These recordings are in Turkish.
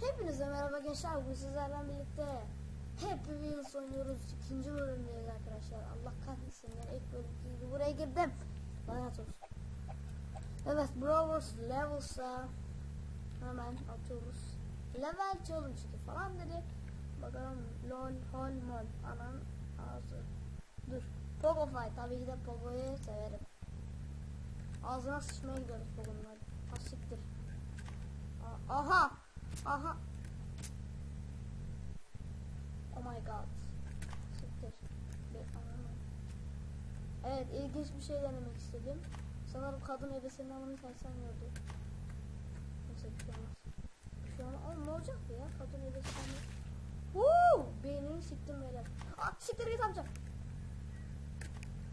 Hepinize merhaba gençler. Bugün sizlerle birlikte Happy Wheels oynuyoruz. İkinci bölümdeyiz arkadaşlar. Allah kahretsin bölümdeydi. Buraya girdim. Lanet olsun. Evet Brawlers Levels'a hemen atıyoruz. Level challenge falan dedi. Bakalım lol hol mol. Anan ağzı. Dur. Pogo fight. Tabii ki de Pogo'yu severim. Ağzına sıçmaya gidiyoruz Pogo'nun hadi. Ha siktir. A- Aha. Aha. Oh my god. Siktir. Evet ilginç bir şey denemek istedim. Sanırım kadın bunu tersen gördü. Neyse bir şey olmaz. Bir şey olmaz. Oğlum ne olacak ya? Kadın ebesinden Woo! Beynini siktim beyler. Ah siktir git amca.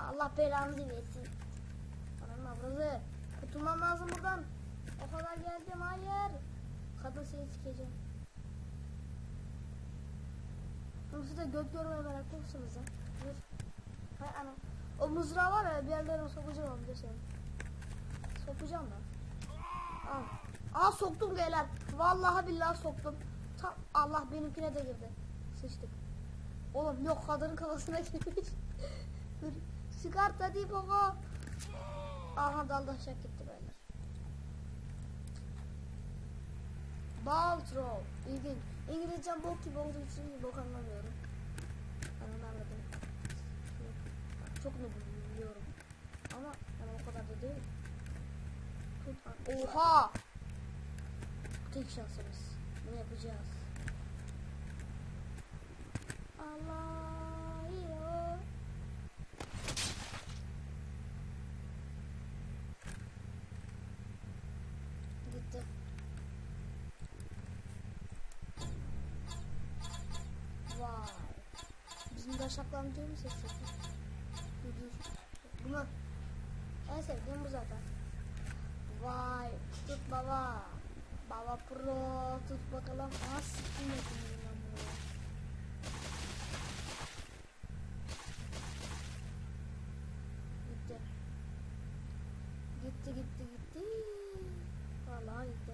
Allah belanızı versin. Anam avradı. Kurtulmam lazım buradan. O kadar geldim hayır. Kadın seni sikeceğim. Siz de göt görmeye meraklı mısınız ha? Dur. Hay ana. O mızrağı var ya bir yerlere sokacağım de seni. Sokacağım ben. Al. Aa soktum beyler. Vallahi billahi soktum. Tam Allah benimkine de girdi. Sıçtık. Oğlum yok kadının kafasına girmiş. Dur. Çıkart hadi baba. Aha dalda aşağı gitti beyler. Baltro. İlginç. İngilizcem bok gibi olduğu için bok anlamıyorum. Anlamadım. Çok ne biliyorum. Ama yani o kadar da değil. Oha! Tek şansımız. Bunu yapacağız. Allah ya. Gitti. Vay. Bizim değil mi sesi? Dur dur. Bunu en sevdiğim bu zaten. Vay. Tut baba. Baba pro. Tut bakalım. Aa siktim yapayım ben bunu. Gitti. Gitti gitti gitti. Vallahi gitti.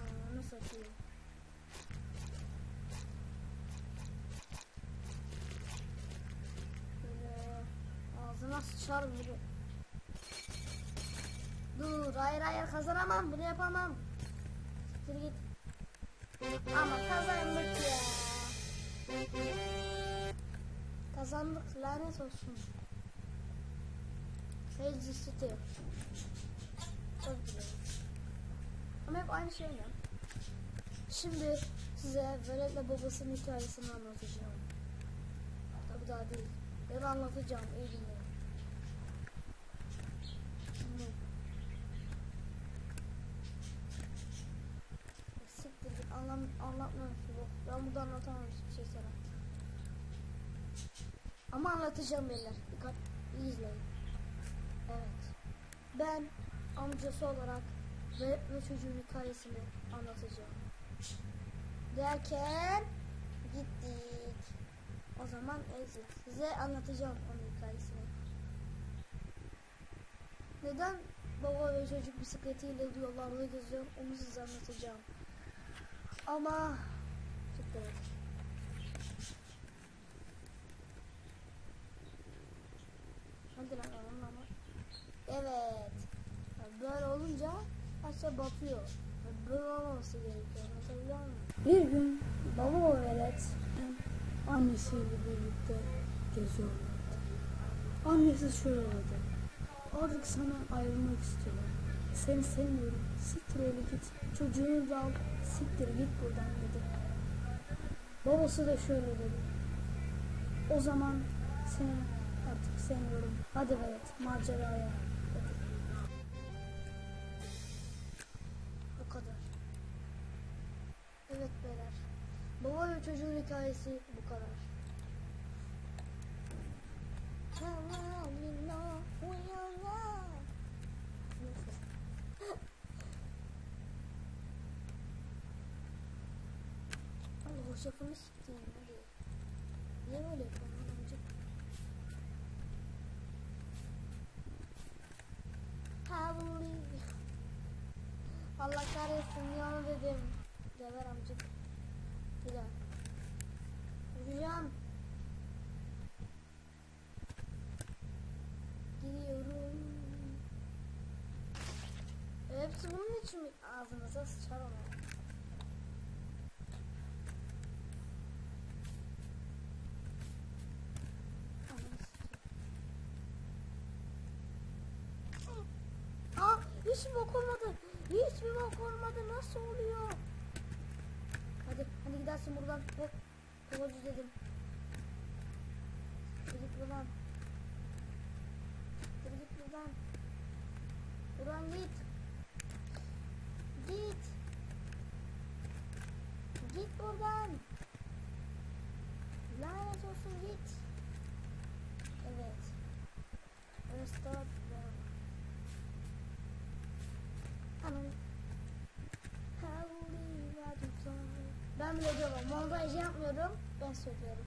Ananı satayım. Böyle ağzına sıçar gibi. Dur hayır hayır kazanamam bunu yapamam. Siktir git. Ama kazandık ya. Kazandık lanet olsun. Sage City. Çok güzel. Ama hep aynı şey ya. Şimdi size Velet'le babasının hikayesini anlatacağım. Tabii daha değil. Da anlatacağım. İyi dinleyin. Şimdi. Siktir ki bu. Ben burada anlatamam hiçbir şey sana. Ama anlatacağım beyler. Dikkat iyi izleyin. Evet. Ben amcası olarak ve, ve çocuğun hikayesini anlatacağım. Derken gittik. O zaman exit. Size anlatacağım onun hikayesini. Neden baba ve çocuk bisikletiyle yollarda geziyor onu size anlatacağım. Ama. Hadi lan oğlum ama. Evet. Böyle olunca aşağı batıyor. Böyle olmaması gerekiyor. Anlatabiliyor muyum? Bir gün baba o velet annesiyle birlikte geziyorlardı. Annesi şöyle dedi. Artık sana ayrılmak istiyorum. Seni sevmiyorum. Siktir öyle git. Çocuğunu da al. Siktir git buradan dedi. Babası da şöyle dedi. O zaman seni artık sevmiyorum. Hadi velet maceraya. dedi. Bu kadar. Evet beyler. Baba ve çocuğun hikayesi bu kadar. Çapını siktiğim hadi. Niye böyle yapıyorsun amcık? Havli. Allah kahretsin yalan dedim. Geber amcık. Bir daha. Vuracağım. Gidiyorum. Hepsi bunun için mi? Ağzınıza sıçar ona. Ananı sikeyim. Aa, hiç bok olmadı. Hiçbir bok olmadı. Nasıl oluyor? Hadi, hadi gidersin buradan. Hop, dedim. Hadi git buradan. Git buradan. Buradan git. Git. Git buradan. Lanet olsun git. Evet. Restart. Anam. Ben bile diyorum montaj yapmıyorum. Ben söylüyorum.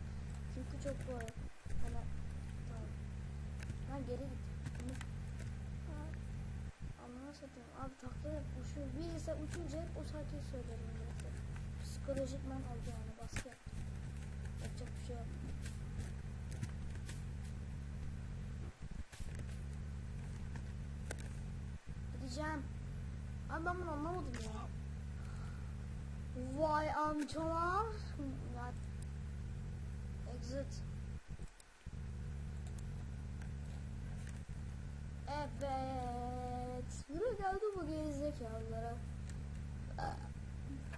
Çünkü çok kolay. Hani tamam. Lan geri git. Ha, Anlamı satayım abi takla uçuyor. Bir ise uçunca o şarkıyı söylerim psikolojik ben oldu baskı yaptım. Yapacak bir şey yok gideceğim abi ben bunu anlamadım ya Vay amcalar. Exit. Evet. Buraya geldi bu gerizekalılara. Aa,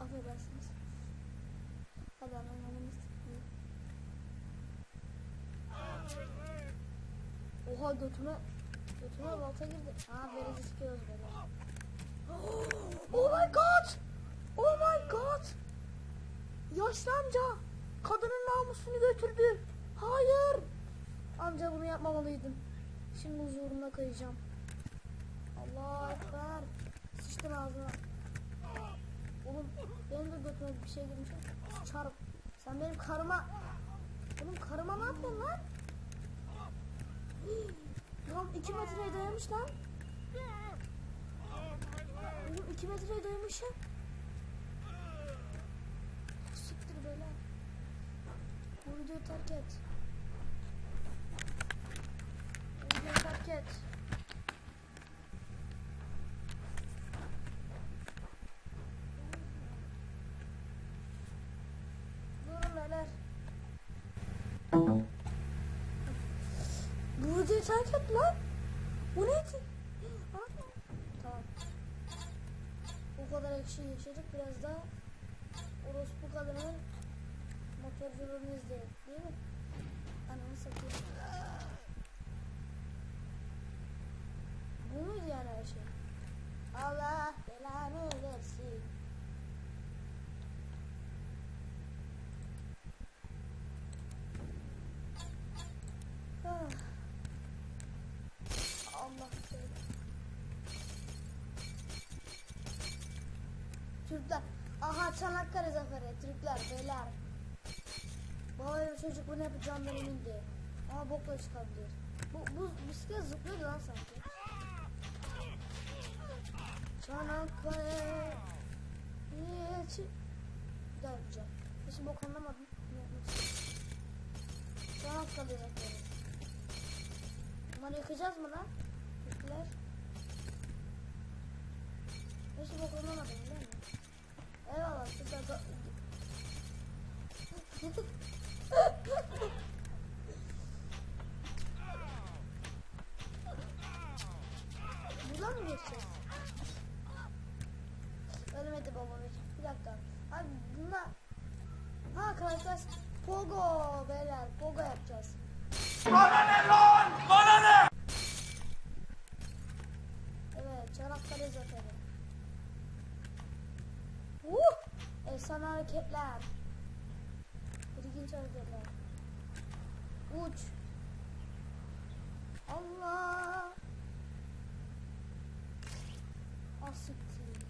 Affedersiniz. Hadi anlamamız Oha götüme götüme balta girdi. Ha verici sıkıyoruz böyle. Oh my god! Oh my god! Yaşlı amca kadının namusunu götürdü. Hayır! Amca bunu yapmamalıydım. Şimdi huzuruna kayacağım. Allah ekber. Sıçtım ağzına. Oğlum benim de götüme bir şey girmiş. Çarp. Sen benim karıma... Oğlum karıma ne yapıyorsun lan? Lan 2 metreye dayamış lan. Oğlum 2 metreye dayamış ya. Siktir böyle. Bu videoyu terk et. Videoyu terk et. Durun beyler. Bu videoyu terk et lan. Bu neydi? Tamam. O kadar ekşi yaşadık biraz daha orospu kadının motorculuğunu izleyelim değil mi? Ananı satayım. Bu muydu yani her şey? Allah belanı versin. Ah. Allah. Türkler. Aha Çanakkale zaferi. Türkler beyler. Vay çocuk bu ne yapacağından emindi. Ama bokla çıkabilir. Bu, bu bisiklet zıplıyor lan sanki. Çanakkale. Niye çı... Bir daha yapacağım. Hiç bok anlamadım. Çanakkale zaferi. Bunları yakacağız mı lan? Türkler. Hiç bok anlamadım değil mi? Eyvallah süper. Buradan mı geçeceğiz? Ölmedi babam hiç. Bir dakika. Abi bunlar... Ha arkadaşlar Pogo beyler Pogo yapacağız. Evet Çanakkale zaferi. Uh! Efsane hareketler. Hareketler. Uç. Allah. Asiktir.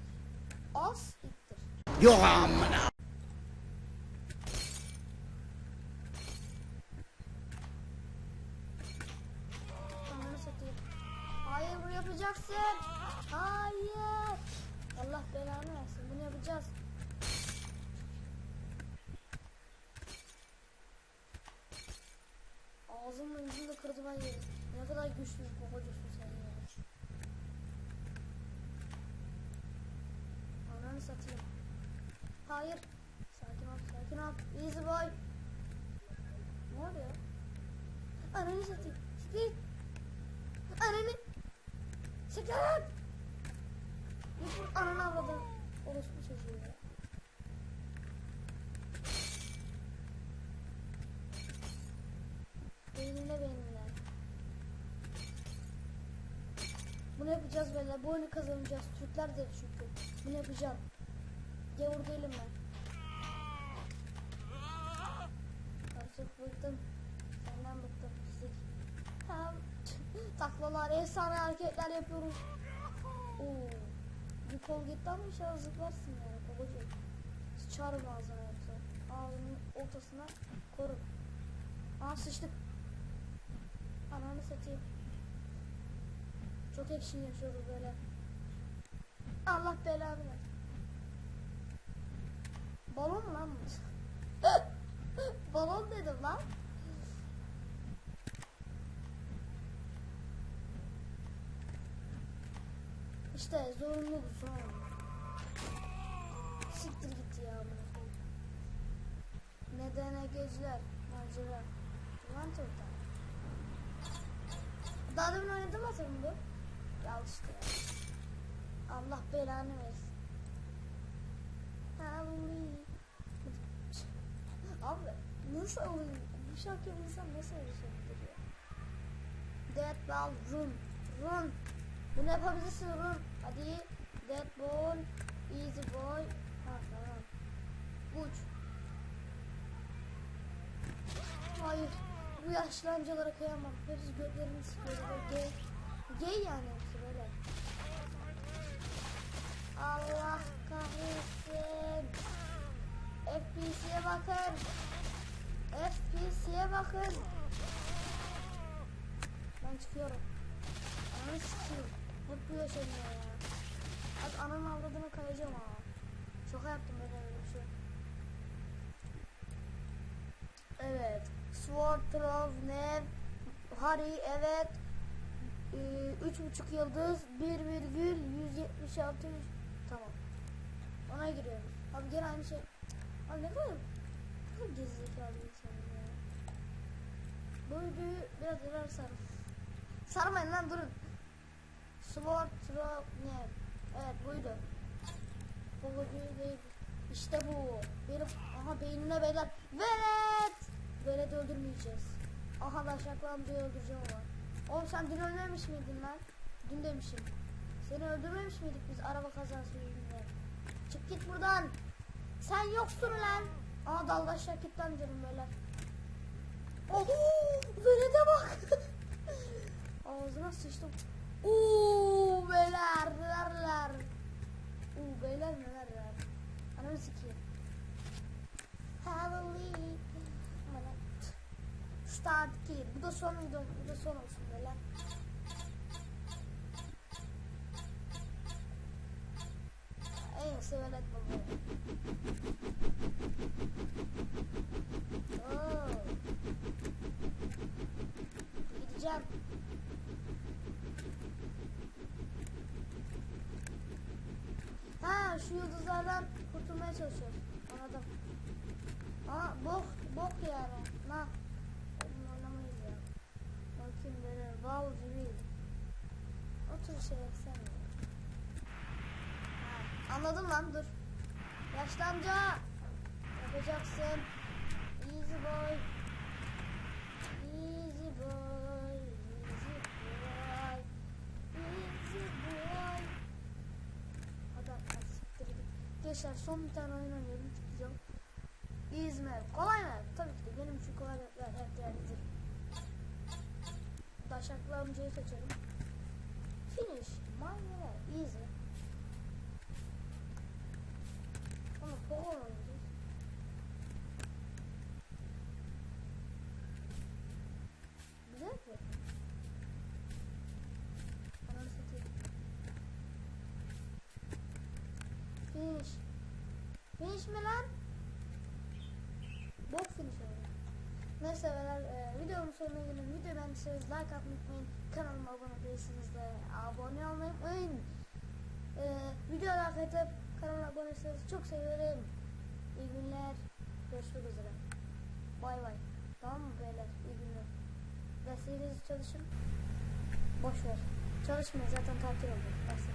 Asiktir. Yok amına. Seveyim. Ne kadar güçlü kokocusun sen ya. Ananı satayım. Hayır. Sakin ol, sakin ol. Easy boy. Ne oluyor? Ananı satayım. Siktir. Ananı. Siktir. Yusuf ananı avladı. Orospu çocuğu ya. Beynine beynine. Bunu yapacağız böyle. Bu oyunu kazanacağız. Türkler de çünkü. Bunu yapacağım. Gavur değilim ben. Artık bıktım. Senden bıktım. Pislik. Hem taklalar, efsane hareketler yapıyoruz. Oo. Bir kol gitti ama inşallah zıplarsın yani babacığım. Sıçarım ağzına yoksa. Ağzının ortasına koru. Aa sıçtık. Ananı satayım. Çok action yaşıyoruz böyle. Allah belanı ver. Balon lan bu? Balon dedim lan. İşte zorunlu bu son. Siktir git ya bunu. Nedene geceler, macera. Ulan çoktan. Daha demin oynadım. Ya al işte. Allah belanı versin. Abi nasıl olur? Bu şarkıyı insan nasıl oluşabilir ya? Dead Ball Run. Run. Bunu yapabilirsin Run. Hadi. Dead Ball. Easy Boy. Ha tamam. Uç. Hayır. Bu yaşlı amcalara kıyamam. Hepsi göklerini sıkıyor. Gay. Gay yani hepsi böyle. Allah kahretsin. FPS'ye bakın. FPS'ye bakın. Ben çıkıyorum. Ananı sikeyim. Hep bu yaşanıyor ya. Hadi ananın avradına kayacağım ha. Şaka yaptım ben öyle bir şey. Evet. Swartrov, Nev, Harry, evet. Ee, üç buçuk yıldız, bir virgül, 176, tamam. Ona giriyorum. Abi gene aynı şey. Abi ne kadar, ne kadar gerizekalı insanım ya. Bu videoyu biraz ileri sarın. Sarmayın lan durun. Swartrov, Nev. Evet buydu. Bu videoyu değil. İşte bu. Benim aha beynine beyler. Velet! Velet'i öldürmeyeceğiz. Aha da Şaklı amcayı öldüreceğim ama. Oğlum sen dün ölmemiş miydin lan? Dün demişim. Seni öldürmemiş miydik biz araba kazası yüzünden? Çık git buradan. Sen yoksun lan. Aha dalda Şakit'ten canım beyler. Oho! Velet'e bak. Ağzına sıçtım. Uuu beyler nelerler. Uuu beyler nelerler. Ananı sikeyim. Halloween. Bana. Start kill. Bu da son video. Bu da son olsun beyler. Gideceğim. Ha şu yıldızlardan kurtulmaya çalışıyoruz. Anladım. Aa bok bok yani. Na. Oyun oynamayız ya. Bakayım böyle wow gibi. O tür şey sen ya. Ha, anladım lan dur. Yaşlı amca. Yapacaksın. Easy boy. Easy boy. Easy boy. Easy boy. Hadi hadi siktir git. Gençler son bir tane oyun oynuyorum çıkacağım. İzmir. Kolay mı? Tabii ki de benim için kolay ve hep değerlidir. Taşaklı amcayı seçelim. Finish. Mine Easy. Oynayacağız. Güzel mi? Finish. Mi lan? Bok finish oldu. Neyse beyler e, videomun sonuna gelin. Video beğendiyseniz like atmayı unutmayın. Kanalıma abone değilseniz de abone olmayı unutmayın. E, video like atıp kanalıma abone olursanız çok seviyorum. İyi günler. Görüşmek üzere. Bay bay. Tamam mı beyler? İyi günler. Derslerinizi çalışın. Boş ver. Çalışmayın zaten tatil oldu. Dersler